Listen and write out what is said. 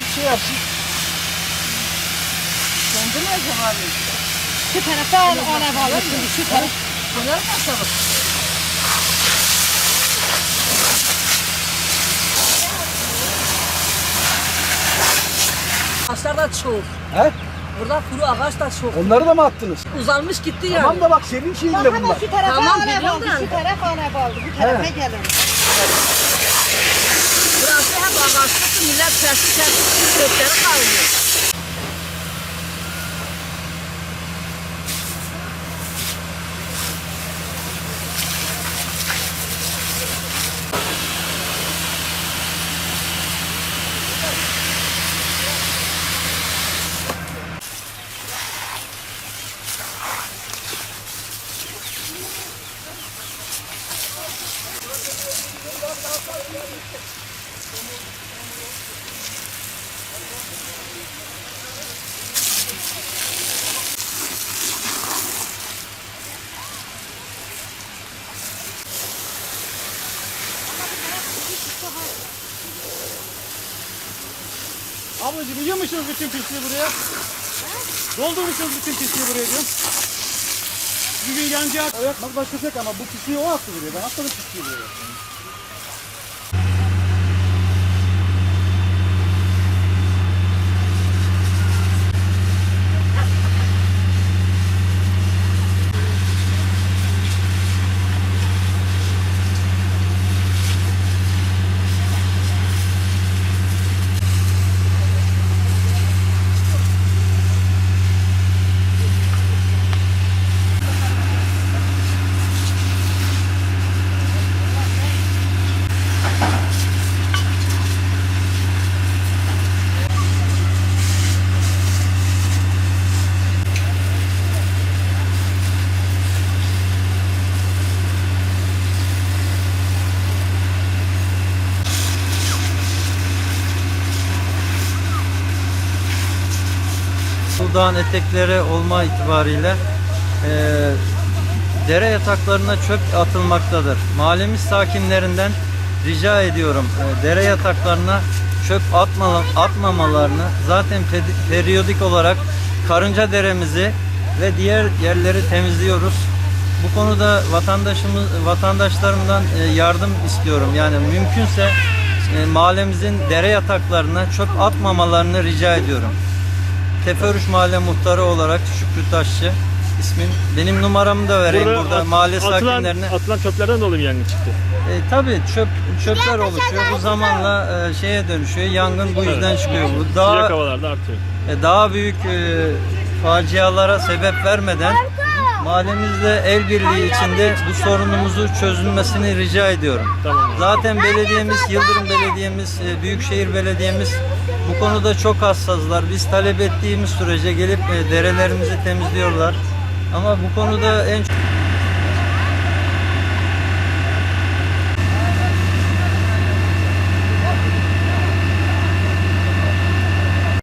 Bir şey yapsın. Dondurmayacağım abi. Şu tarafa al, ona bağlı. Şimdi şu taraf. Bunları mı atalım? Ağaçlar da çok. He? Burada kuru ağaç da çok. Onları da mı attınız? Uzanmış gitti yani. Tamam da bak senin şeyin de bunlar. şu tarafa Tamam, ona biliyorum bağlı. da. Şu tarafa ona bağlı. Bu tarafa He. gelin. Burası hep ağaçlık. Millet kesti kesti kökleri kaldı. Ablacığım biliyor musunuz bütün pisliği buraya? Doldurmuşsunuz bütün pisliği buraya diyorum. Bir gün yanacak. Evet bak başkası yok ama bu pisliği o attı buraya. Ben atmadım pisliği buraya. Dağın etekleri olma itibariyle e, dere yataklarına çöp atılmaktadır. Mahallemiz sakinlerinden rica ediyorum e, dere yataklarına çöp atma, atmamalarını zaten pe- periyodik olarak Karınca Deremizi ve diğer yerleri temizliyoruz. Bu konuda vatandaşımız vatandaşlarımdan e, yardım istiyorum. Yani mümkünse e, mahallemizin dere yataklarına çöp atmamalarını rica ediyorum. Teferruş Mahalle Muhtarı olarak Şükrü Taşçı ismim. Benim numaramı da vereyim burada, at- mahalle atılan, sakinlerine. atılan çöplerden dolayı yangın çıktı. E, tabii çöp çöpler oluşuyor. Bu zamanla e, şeye dönüşüyor. Yangın bu yüzden çıkıyor. Bu Sıcak daha havalarda artıyor. e, daha büyük e, facialara sebep vermeden mahallemizde el birliği içinde bu sorunumuzu çözülmesini rica ediyorum. Tamam. Zaten belediyemiz, Yıldırım Belediyemiz, e, Büyükşehir Belediyemiz bu konuda çok hassaslar. Biz talep ettiğimiz sürece gelip e, derelerimizi temizliyorlar. Ama bu konuda en çok